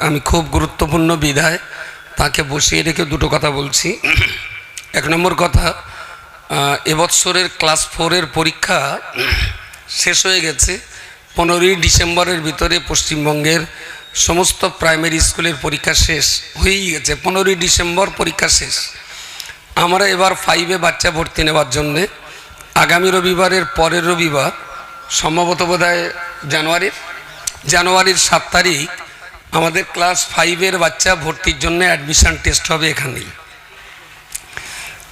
আমি খুব গুরুত্বপূর্ণ বিধায় তাকে বসিয়ে রেখে দুটো কথা বলছি। এক নম্বর কথা আহ, এবৎসরের ক্লাস ফোরের পরীক্ষা শেষ হয়ে গেছে। পনেরোই ডিসেম্বরের ভিতরে পশ্চিমবঙ্গের সমস্ত প্রাইমারি স্কুলের পরীক্ষা শেষ হয়েই গেছে। পনেরোই ডিসেম্বর পরীক্ষা শেষ। আমরা এবার ফাইভে বাচ্চা ভর্তি নেওয়ার জন্যে আগামী রবিবারের পরের রবিবার সম্ভবত বোধ জানুয়ারির জানুয়ারির সাত তারিখ আমাদের ক্লাস ফাইভের বাচ্চা ভর্তির জন্য অ্যাডমিশান টেস্ট হবে এখানেই।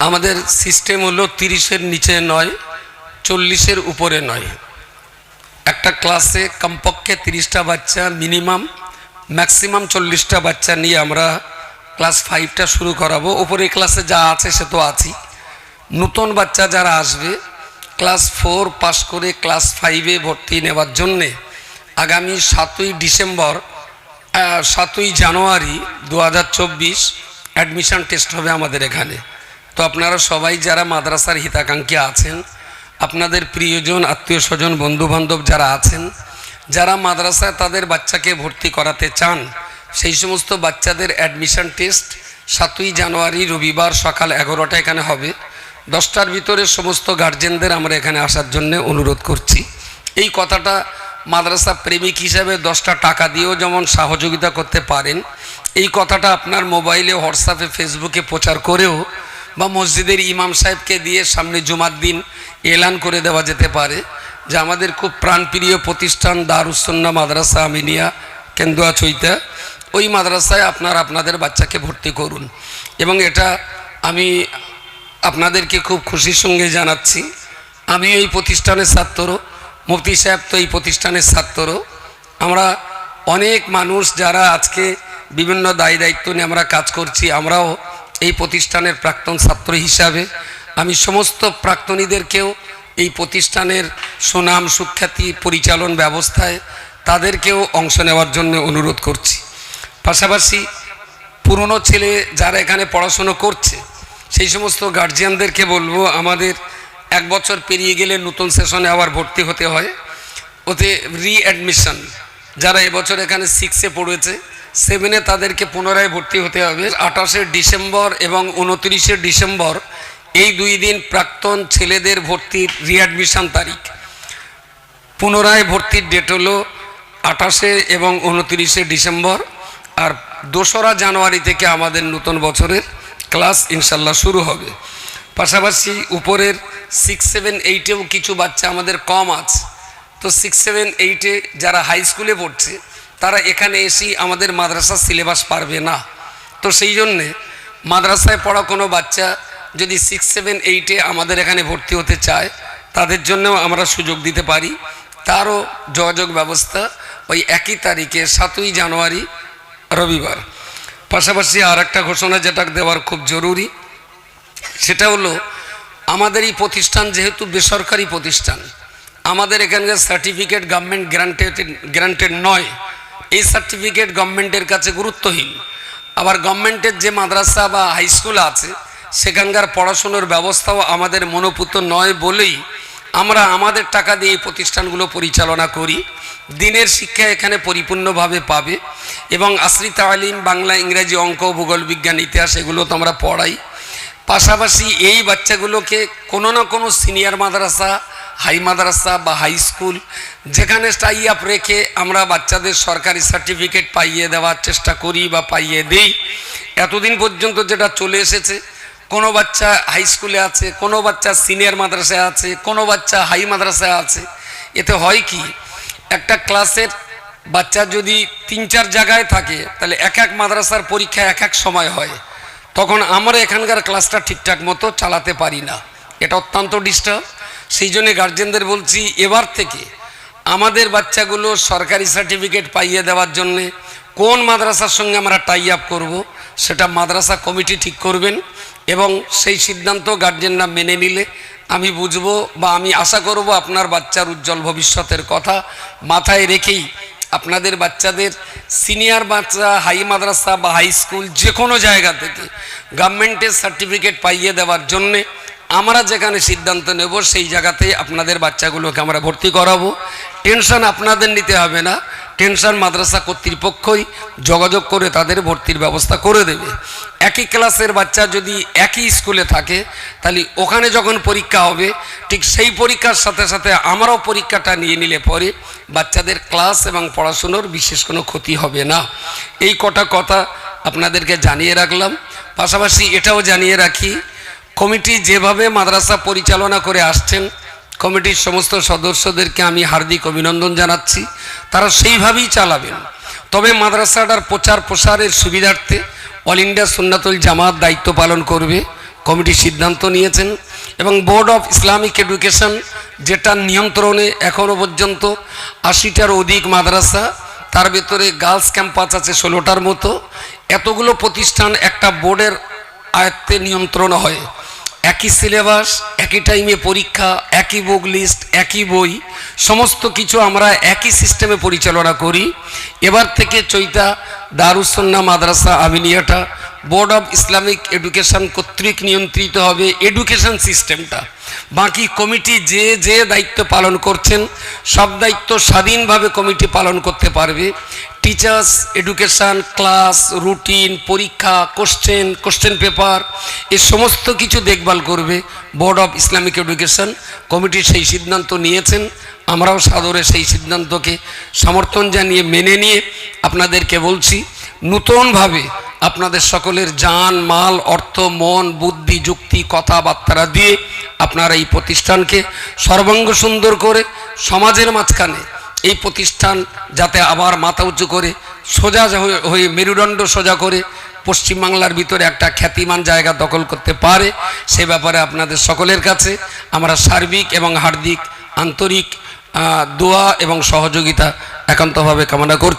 আমাদের সিস্টেম হলো তিরিশের নিচে নয়, চল্লিশের উপরে নয়। একটা ক্লাসে কমপক্ষে তিরিশটা বাচ্চা মিনিমাম, ম্যাক্সিমাম চল্লিশটা বাচ্চা নিয়ে আমরা ক্লাস ফাইভটা শুরু করাবো। ওপরে ক্লাসে যা আছে সে তো আছেই। নতুন বাচ্চা যারা আসবে, ক্লাস ফোর পাস করে ক্লাস ফাইভে ভর্তি নেওয়ার জন্যে আগামী সাতই ডিসেম্বর সাতই জানুয়ারি দু হাজার চব্বিশ অ্যাডমিশান টেস্ট হবে আমাদের এখানে। তো আপনারা সবাই যারা মাদ্রাসার হিতাকাঙ্ক্ষী আছেন, আপনাদের প্রিয়জন আত্মীয় স্বজন বন্ধুবান্ধব যারা আছেন, যারা মাদ্রাসায় তাদের বাচ্চাকে ভর্তি করাতে চান, সেই সমস্ত বাচ্চাদের অ্যাডমিশান টেস্ট সাতই জানুয়ারি রবিবার সকাল এগারোটা এখানে হবে। দশটার ভিতরে সমস্ত গার্জেনদের আমরা এখানে আসার জন্য অনুরোধ করছি। এই কথাটা মাদ্রাসা প্রেমিক হিসাবে দশটা টাকা দিয়েও যেমন সহযোগিতা করতে পারেন, এই কথাটা আপনার মোবাইলে, হোয়াটসঅ্যাপে ফেসবুকে প্রচার করেও বা মসজিদের ইমাম সাহেবকে দিয়ে সামনে জুমার দিন এলান করে দেওয়া যেতে পারে, যে আমাদের খুব প্রাণপ্রিয় প্রতিষ্ঠান দারুসন্না মাদ্রাসা আমিনিয়া, কেন্দুয়া চৈতা। ওই মাদ্রাসায় আপনার আপনাদের বাচ্চাকে ভর্তি করুন। এবং এটা আমি আপনাদেরকে খুব খুশির সঙ্গে জানাচ্ছি। আমি এই প্রতিষ্ঠানের ছাত্র। মুফতি সাহেব তো এই প্রতিষ্ঠানের ছাত্র আমরা অনেক মানুষ যারা আজকে বিভিন্ন দায়ী দায়িত্ব নিয়ে আমরা কাজ করছি, আমরাও এই প্রতিষ্ঠানের প্রাক্তন ছাত্র হিসাবে। আমি সমস্ত প্রাক্তনীদেরকেও এই প্রতিষ্ঠানের সুনাম, সুখ্যাতি, পরিচালন ব্যবস্থায় তাদেরকেও অংশ নেওয়ার জন্য অনুরোধ করছি। পাশাপাশি পুরনো ছেলে যারা এখানে পড়াশুনো করছে, সেই সমস্ত গার্জিয়ানদেরকে বলব, আমাদের এক বছর পেরিয়ে গেলে নতুন সেশনে আবার ভর্তি হতে হয়। ওতে রিঅ্যাডমিশন যারা এবছর এখানে সিক্সে পড়েছে সেভেনে তাদেরকে পুনরায় ভর্তি হতে হবে। আঠাশে ডিসেম্বর এবং উনত্রিশে ডিসেম্বর, এই দুই দিন প্রাক্তন ছেলেদের ভর্তির রিঅ্যাডমিশন তারিখ। পুনরায় ভর্তির ডেট হলো আঠাশে এবং উনত্রিশে ডিসেম্বর। আর দোসরা জানুয়ারি থেকে আমাদের নতুন বছরের ক্লাস ইনশাল্লাহ শুরু হবে। পাশাপাশি উপরের সিক্স সেভেন এইটেও কিছু বাচ্চা আমাদের কম আছে। তো সিক্স সেভেন এইটে যারা হাই স্কুলে পড়ছে, তারা এখানে এসেই আমাদের মাদ্রাসার সিলেবাস পারবে না। তো সেই জন্যে মাদ্রাসায় পড়া কোনো বাচ্চা যদি সিক্স সেভেন এইটে আমাদের এখানে ভর্তি হতে চায়, তাদের জন্যও আমরা সুযোগ দিতে পারি। তারও যোগাযোগ ব্যবস্থা ওই একই তারিখে, সাতই জানুয়ারি রবিবার। পাশাপাশি আর একটা ঘোষণা যেটা দেওয়ার খুব জরুরি সেটা হলো, আমাদের এই প্রতিষ্ঠান যেহেতু বেসরকারি প্রতিষ্ঠান, আমাদের এখানকার সার্টিফিকেট গভর্নমেন্ট গ্রান্টেড গ্রান্টেড নয়। এই সার্টিফিকেট গভর্নমেন্টের কাছে গুরুত্বহীন। আবার গভর্নমেন্টের যে মাদ্রাসা বা হাই স্কুল আছে, সেখানকার পড়াশুনোর ব্যবস্থাও আমাদের মনোপুত নয় বলেই আমরা আমাদের টাকা দিয়ে এই প্রতিষ্ঠানগুলো পরিচালনা করি। দিনের শিক্ষা এখানে পরিপূর্ণভাবে পাবে এবং আসরি তালিম বাংলা, ইংরেজি, অঙ্ক, ভূগোল, বিজ্ঞান, ইতিহাস, এগুলো তো আমরা পড়াই। পাশাপাশি এই বাচ্চাগুলোকে কোনো না কোনো সিনিয়র মাদ্রাসা, হাই মাদ্রাসা বা হাই স্কুল, যেখানে টাই আপ রেখে আমরা বাচ্চাদের সরকারি সার্টিফিকেট পাইয়ে দেওয়ার চেষ্টা করি বা পাইয়ে দেই, এতদিন পর্যন্ত যেটা চলে এসেছে, কোনো বাচ্চা হাই স্কুলে আছে, কোনো বাচ্চা সিনিয়র মাদ্রাসায় আছে, কোনো বাচ্চা হাই মাদ্রাসায় আছে, এতে হয় কি? একটা ক্লাসের বাচ্চা যদি তিন চার জায়গায় থাকে, তাহলে এক এক মাদ্রাসার পরীক্ষা এক এক সময় হয়। তখন আমরা এখানকার ক্লাসটা ঠিকঠাক মতো চালাতে পারি না। এটা অত্যন্ত ডিস্টার্ব সেই জন্যে গার্জেনদের বলছি, এবার থেকে আমাদের বাচ্চাগুলো সরকারি সার্টিফিকেট পাইয়ে দেওয়ার জন্যে কোন মাদ্রাসার সঙ্গে আমরা টাই আপ করব, সেটা মাদ্রাসা কমিটি ঠিক করবেন এবং সেই সিদ্ধান্ত গার্জেনরা মেনে নিলে আমি বুঝব বা আমি আশা করব আপনার বাচ্চার উজ্জ্বল ভবিষ্যতের কথা মাথায় রেখেই আপনাদের বাচ্চাদের সিনিয়র বাচ্চা হাই মাদ্রাসা বা হাই স্কুল যে কোনো জায়গা থেকে গভর্নমেন্টের সার্টিফিকেট পাইয়ে দেওয়ার জন্যে আমরা যেখানে সিদ্ধান্ত নেব, সেই জায়গাতেই আপনাদের বাচ্চাগুলোকে আমরা ভর্তি করাবো। টেনশন আপনাদের নিতে হবে না। টেনশন মাদ্রাসা কর্তৃপক্ষই যোগাযোগ করে তাদের ভর্তির ব্যবস্থা করে দেবে। একই ক্লাসের বাচ্চা যদি একই স্কুলে থাকে, তাহলে ওখানে যখন পরীক্ষা হবে, ঠিক সেই পরীক্ষার সাথে সাথে আমরাও পরীক্ষাটা নিয়ে নিলে পরে বাচ্চাদের ক্লাস এবং পড়াশুনোর বিশেষ কোনো ক্ষতি হবে না। এই কটা কথা আপনাদেরকে জানিয়ে রাখলাম। পাশাপাশি এটাও জানিয়ে রাখি, কমিটি যেভাবে মাদ্রাসা পরিচালনা করে আসছেন কমিটির সমস্ত সদস্যদেরকে আমি হার্দিক অভিনন্দন জানাচ্ছি। তারা সেইভাবেই চালাবেন। তবে মাদ্রাসাটার প্রচার প্রসারের সুবিধার্থে অল ইন্ডিয়া সুন্নাতুল জামাত দায়িত্ব পালন করবে, কমিটি সিদ্ধান্ত নিয়েছেন এবং বোর্ড অফ ইসলামিক এডুকেশন যেটা নিয়ন্ত্রণে এখনও পর্যন্ত আশিটার অধিক মাদ্রাসা, তার ভেতরে গার্লস ক্যাম্পাস আছে ষোলোটার মতো। এতগুলো প্রতিষ্ঠান একটা বোর্ডের আয়ত্তে নিয়ন্ত্রণ হয়। একই সিলেবাস একই টাইমে পরীক্ষা, একই বুক লিস্ট একই বই, সমস্ত কিছু আমরা একই সিস্টেমে পরিচালনা করি। এবার থেকে চৈতা দারুসন্না মাদ্রাসা আমিনিয়াটা বোর্ড অব ইসলামিক এডুকেশন কর্তৃক নিয়ন্ত্রিত হবে এডুকেশন সিস্টেমটা বাকি কমিটি যে যে দায়িত্ব পালন করছেন, সব দায়িত্ব স্বাধীনভাবে কমিটি পালন করতে পারবে। টিচার্স এডুকেশন ক্লাস রুটিন পরীক্ষা কোশ্চেন কোশ্চেন পেপার এ সমস্ত কিছু দেখভাল করবে board of Islamic education committee সেই সিদ্ধান্ত নিয়েছেন। আমরাও সাদরে সেই সিদ্ধান্তকে সমর্থন জানিয়ে, মেনে নিয়ে আপনাদেরকে বলছি, নূতনভাবে আপনাদের সকলের যান মাল, অর্থ, মন, বুদ্ধি, যুক্তি, কথাবার্তা দিয়ে আপনারা এই প্রতিষ্ঠানকে সর্বাঙ্গ সুন্দর করে সমাজের মাঝখানে এই প্রতিষ্ঠান যাতে আবার মাথা উঁচু করে, সোজা হয়ে- মেরুদণ্ড সোজা করে পশ্চিমবাংলার ভিতরে একটা খ্যাতিমান জায়গা দখল করতে পারে, সে ব্যাপারে আপনাদের সকলের কাছে আমরা সার্বিক এবং হার্দিক, আন্তরিক দোয়া এবং সহযোগিতা একান্তভাবে কামনা করছি।